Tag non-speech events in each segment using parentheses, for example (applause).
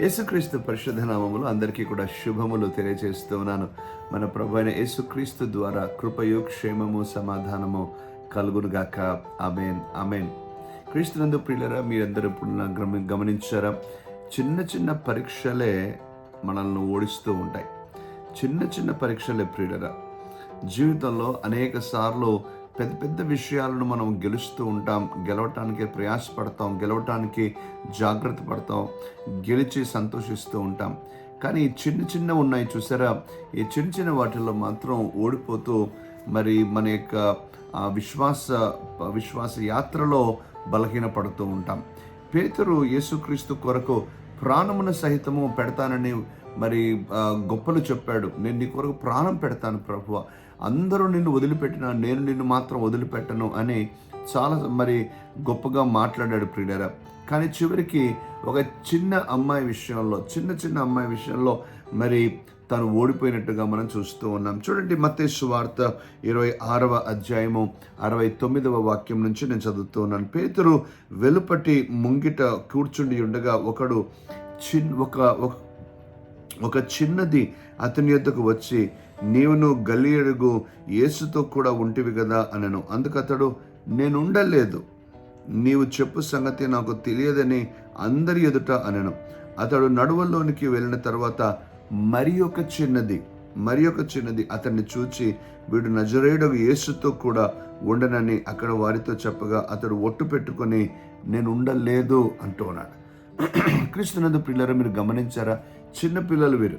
యేసుక్రీస్తు పరిశుద్ధ నామములు అందరికీ కూడా శుభములు తెలియజేస్తూ ఉన్నాను. మన ప్రభు అయిన యేసుక్రీస్తు ద్వారా కృపయు క్షేమము సమాధానము కలుగునుగాక. అమెన్ అమేన్ క్రీస్తునందు ప్రియులరా మీరందరూ ఇప్పుడు గమ- గమనించారా? చిన్న చిన్న పరీక్షలే మనల్ని ఓడిస్తూ ఉంటాయి. చిన్న చిన్న పరీక్షలే ప్రియులరా. జీవితంలో అనేక సార్లు పెద్ద పెద్ద విషయాలను మనం గెలుస్తూ ఉంటాం గెలవటానికి ప్రయాసపడతాం గెలవటానికి జాగ్రత్త పడతాం గెలిచి సంతోషిస్తూ ఉంటాం. కానీ చిన్న చిన్న ఉన్నాయి చూసారా? ఈ చిన్న చిన్న వాటిల్లో మాత్రం ఓడిపోతూ మరి మన యొక్క విశ్వాస విశ్వాస యాత్రలో బలహీనపడుతూ ఉంటాం. పేతురు యేసుక్రీస్తు కొరకు ప్రాణమును సహితము పెడతానని మరి గొప్పలు చెప్పాడు. నేను నీ కొరకు ప్రాణం పెడతాను ప్రభువ. అందరూ నిన్ను వదిలిపెట్టినా నేను నిన్ను మాత్రం వదిలిపెట్టను అని చాలా మరి గొప్పగా మాట్లాడాడు ప్రియుడరా కానీ చివరికి ఒక చిన్న అమ్మాయి విషయంలో చిన్న చిన్న అమ్మాయి విషయంలో మరి తను ఓడిపోయినట్టుగా మనం చూస్తూ ఉన్నాం. చూడండి మతేశ్వ వార్త ఇరవై ఆరవ అధ్యాయము అరవై తొమ్మిదవ వాక్యం నుంచి నేను చదువుతూ ఉన్నాను. పేతురు వెలుపటి ముంగిట కూర్చుండి ఉండగా ఒకడు చిన్ ఒక ఒక ఒక చిన్నది అతని యొద్దకు వచ్చి నీవును గలియడుగు యేసుతో కూడా ఉంటివి కదా అనను. అందుకతడు నేను ఉండలేదు నీవు చెప్పు సంగతి నాకు తెలియదని అందరి ఎదుట అనను. అతడు నడువల్లోనికి వెళ్ళిన తర్వాత మరి ఒక చిన్నది మరి ఒక చిన్నది అతన్ని చూచి వీడు నజరేయుడు యేసుతో కూడా ఉండనని అక్కడ వారితో చెప్పగా అతడు ఒట్టు పెట్టుకొని నేను ఉండలేదు అంటూ ఉన్నాడు (clears throat) క్రీస్తునందు పిల్లలు మీరు గమనించారా? చిన్న పిల్లలు వీరు.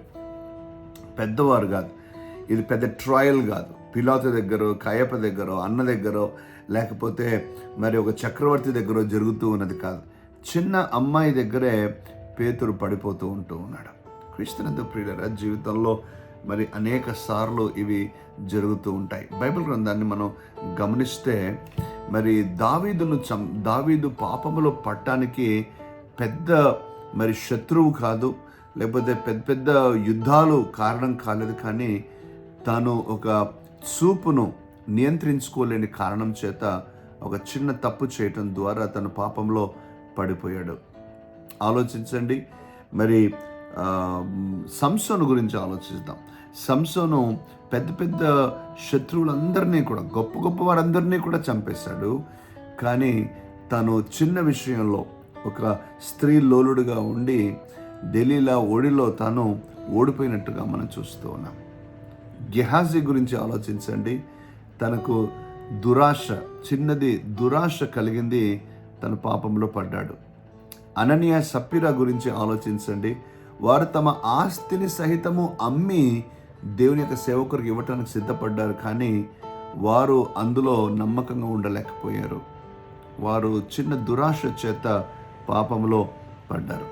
పెద్దవారు కాదు. ఇది పెద్ద ట్రయల్ కాదు. పిలాత దగ్గర కయప దగ్గర అన్న దగ్గర లేకపోతే మరి ఒక చక్రవర్తి దగ్గర జరుగుతూ ఉన్నది కాదు. చిన్న అమ్మాయి దగ్గరే పేతురు పడిపోతూ ఉంటూ ఉన్నాడు. క్రీస్తునందు ప్రియుల జీవితంలో మరి అనేక సార్లు ఇవి జరుగుతూ ఉంటాయి. బైబిల్ గ్రంథాన్ని మనం గమనిస్తే మరి దావీదును చం దావీదు పాపములో పట్టడానికి పెద్ద మరి శత్రువు కాదు లేకపోతే పెద్ద పెద్ద యుద్ధాలు కారణం కాలేదు కానీ తాను ఒక చూపును నియంత్రించుకోలేని కారణం చేత ఒక చిన్న తప్పు చేయటం ద్వారా తన పాపంలో పడిపోయాడు. ఆలోచించండి. మరి సంసోను గురించి ఆలోచిద్దాం. సంసోను పెద్ద పెద్ద శత్రువులందరినీ కూడా గొప్ప గొప్ప వారందరినీ కూడా చంపేశాడు. కానీ తను చిన్న విషయంలో ఒక స్త్రీ లోలుడుగా ఉండి ఢిల్లీలో ఒడిలో తాను ఓడిపోయినట్టుగా మనం చూస్తూ ఉన్నాం. గెహాజీ గురించి ఆలోచించండి. తనకు దురాశ చిన్నది దురాశ కలిగింది తన పాపంలో పడ్డాడు. అననీయ సప్పిరా గురించి ఆలోచించండి. వారు తమ ఆస్తిని సహితము అమ్మి దేవుని యొక్క సేవకులకు ఇవ్వటానికి సిద్ధపడ్డారు కానీ వారు అందులో నమ్మకంగా ఉండలేకపోయారు. వారు చిన్న దురాశ చేత పాపంలో పడ్డారు.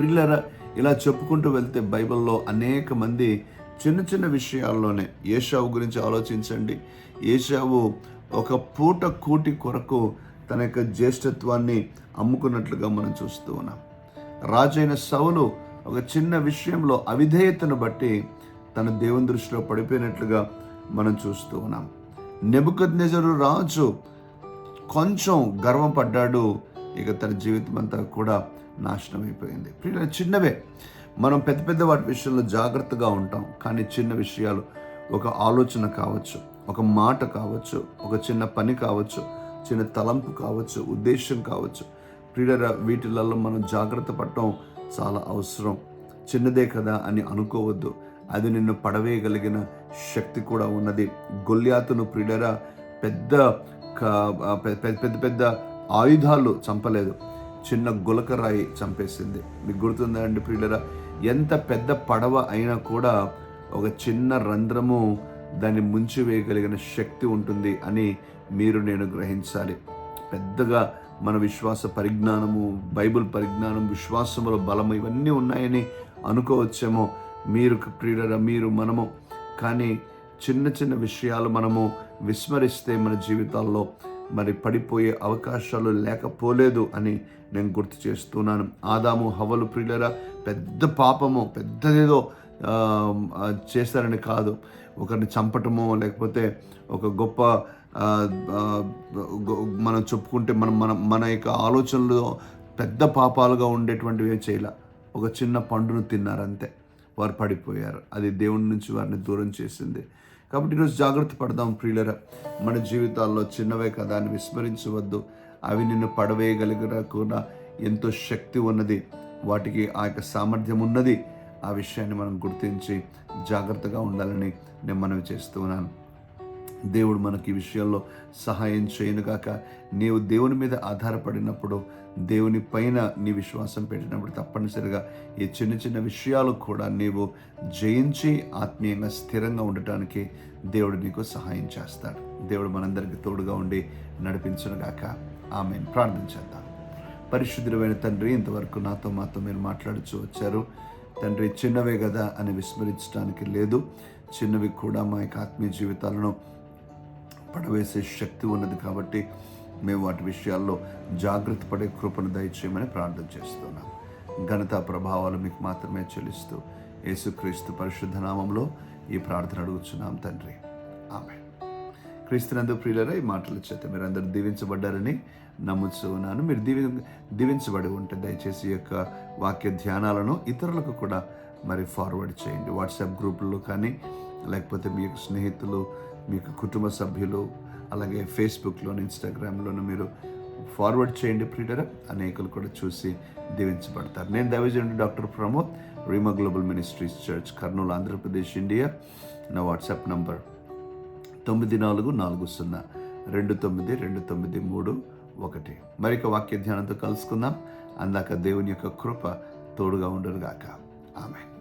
పిల్లర ఇలా చెప్పుకుంటూ వెళ్తే బైబిల్లో అనేక మంది చిన్న చిన్న విషయాల్లోనే ఏషావు గురించి ఆలోచించండి. ఏషావు ఒక పూట కూటి కొరకు తన యొక్క జ్యేష్ఠత్వాన్ని అమ్ముకున్నట్లుగా మనం చూస్తూ ఉన్నాం. రాజైన సౌలు ఒక చిన్న విషయంలో అవిధేయతను బట్టి తన దేవుని దృష్టిలో పడిపోయినట్లుగా మనం చూస్తూ ఉన్నాం. నెబుకద్నెజరు రాజు కొంచెం గర్వపడ్డాడు ఇక తన జీవితం అంతా కూడా నాశనం అయిపోయింది చిన్నవే మనం పెద్ద పెద్ద వాటి విషయంలో జాగ్రత్తగా ఉంటాం. కానీ చిన్న విషయాలు ఒక ఆలోచన కావచ్చు ఒక మాట కావచ్చు ఒక చిన్న పని కావచ్చు చిన్న తలంపు కావచ్చు ఉద్దేశం కావచ్చు. క్రీడల వీటిలలో మనం జాగ్రత్త పడటం చాలా అవసరం. చిన్నదే కదా అని అనుకోవద్దు. అది నిన్ను పడవేయగలిగిన శక్తి కూడా ఉన్నది. గొల్యాతును క్రీడరా పెద్ద పెద్ద పెద్ద పెద్ద ఆయుధాలు చంపలేదు. చిన్న గులకరాయి చంపేసింది. మీకు గుర్తుందా అండి ప్రియులరా? ఎంత పెద్ద పడవ అయినా కూడా ఒక చిన్న రంధ్రము దాన్ని ముంచివేయగలిగిన శక్తి ఉంటుంది అని మీరు నేను గ్రహించాలి. పెద్దగా మన విశ్వాస పరిజ్ఞానము బైబిల్ పరిజ్ఞానం విశ్వాసముల బలం ఇవన్నీ ఉన్నాయని అనుకోవచ్చేమో మీరు ప్రియులరా మీరు మనము. కానీ చిన్న చిన్న విషయాలు మనము విస్మరిస్తే మన జీవితాల్లో మరి పడిపోయే అవకాశాలు లేకపోలేదు అని నేను గుర్తు చేస్తున్నాను. ఆదాము హవలు ప్రియులరా పెద్ద పాపము పెద్దదేదో చేస్తారని చేశారని కాదు. ఒకరిని చంపటమో లేకపోతే ఒక గొప్ప గొ- మనం చెప్పుకుంటే మనం మన మన యొక్క ఆలోచనలు పెద్ద పాపాలుగా ఉండేటువంటివి చేయాల. ఒక చిన్న పండును తిన్నారంతే. వారు పడిపోయారు. అది దేవుడి నుంచి వారిని దూరం చేసింది. కాబట్టి ఈరోజు జాగ్రత్త పడదాం ప్రియులరా. మన జీవితాల్లో చిన్నవే కదా అని విస్మరించవద్దు. అవి నిన్ను పడవేయగలిగిన కూడా ఎంతో శక్తి ఉన్నది. వాటికి ఆ యొక్క సామర్థ్యం ఉన్నది. ఆ విషయాన్ని మనం గుర్తించి జాగ్రత్తగా ఉండాలని నేను మనవి చేస్తూ ఉన్నాను దేవుడు మనకి ఈ విషయంలో సహాయం చేయనుగాక నీవు దేవుని మీద ఆధారపడినప్పుడు దేవుని పైన నీ విశ్వాసం పెట్టినప్పుడు తప్పనిసరిగా ఈ చిన్న చిన్న విషయాలు కూడా నీవు జయించి ఆత్మీయంగా స్థిరంగా ఉండటానికి దేవుడు నీకు సహాయం చేస్తాడు. దేవుడు మనందరికీ తోడుగా ఉండి నడిపించునుగాక ఆమె ప్రార్థించేద్దాం పరిశుద్ధమైన తండ్రి ఇంతవరకు నాతో మాతో మీరు మాట్లాడుచూ వచ్చారు. తండ్రి చిన్నవే కదా అని విస్మరించడానికి లేదు. చిన్నవి కూడా మా యొక్క ఆత్మీయ జీవితాలను పడవేసే శక్తి ఉన్నది కాబట్టి మేము వాటి విషయాల్లో జాగ్రత్త పడే కృపను దయచేయమని ప్రార్థన చేస్తున్నాం. ఘనత ప్రభావాలు మీకు మాత్రమే చెల్లిస్తూ యేసుక్రీస్తు పరిశుద్ధ నామంలో ఈ ప్రార్థన అడుగుచున్నాం తండ్రి. ఆమె క్రీస్తునందు ప్రియులరా ఈ మాటల చేత మీరు అందరు దీవించబడ్డారని నమ్ముతూ ఉన్నాను మీరు దీవి దీవించబడి ఉంటే దయచేసి ఈ యొక్క వాక్య ధ్యానాలను ఇతరులకు కూడా మరి ఫార్వర్డ్ చేయండి. వాట్సాప్ గ్రూపుల్లో కానీ లేకపోతే మీ యొక్క స్నేహితులు మీకు కుటుంబ సభ్యులు అలాగే ఫేస్బుక్లోను ఇన్స్టాగ్రామ్లోను మీరు ఫార్వర్డ్ చేయండి ప్రీడర్. అనేకులు కూడా చూసి దీవించబడతారు. నేను దైవజనుడు doctor Pramod Reema global ministries church Kurnool Andhra Pradesh India. నా వాట్సాప్ నంబర్ తొమ్మిది నాలుగు నాలుగు సున్నా రెండు తొమ్మిది రెండు తొమ్మిది మూడు ఒకటి. మరిక వాక్య ధ్యానంతో కలుసుకుందాం. అందాక దేవుని యొక్క కృప తోడుగా ఉండరుగాక ఆమె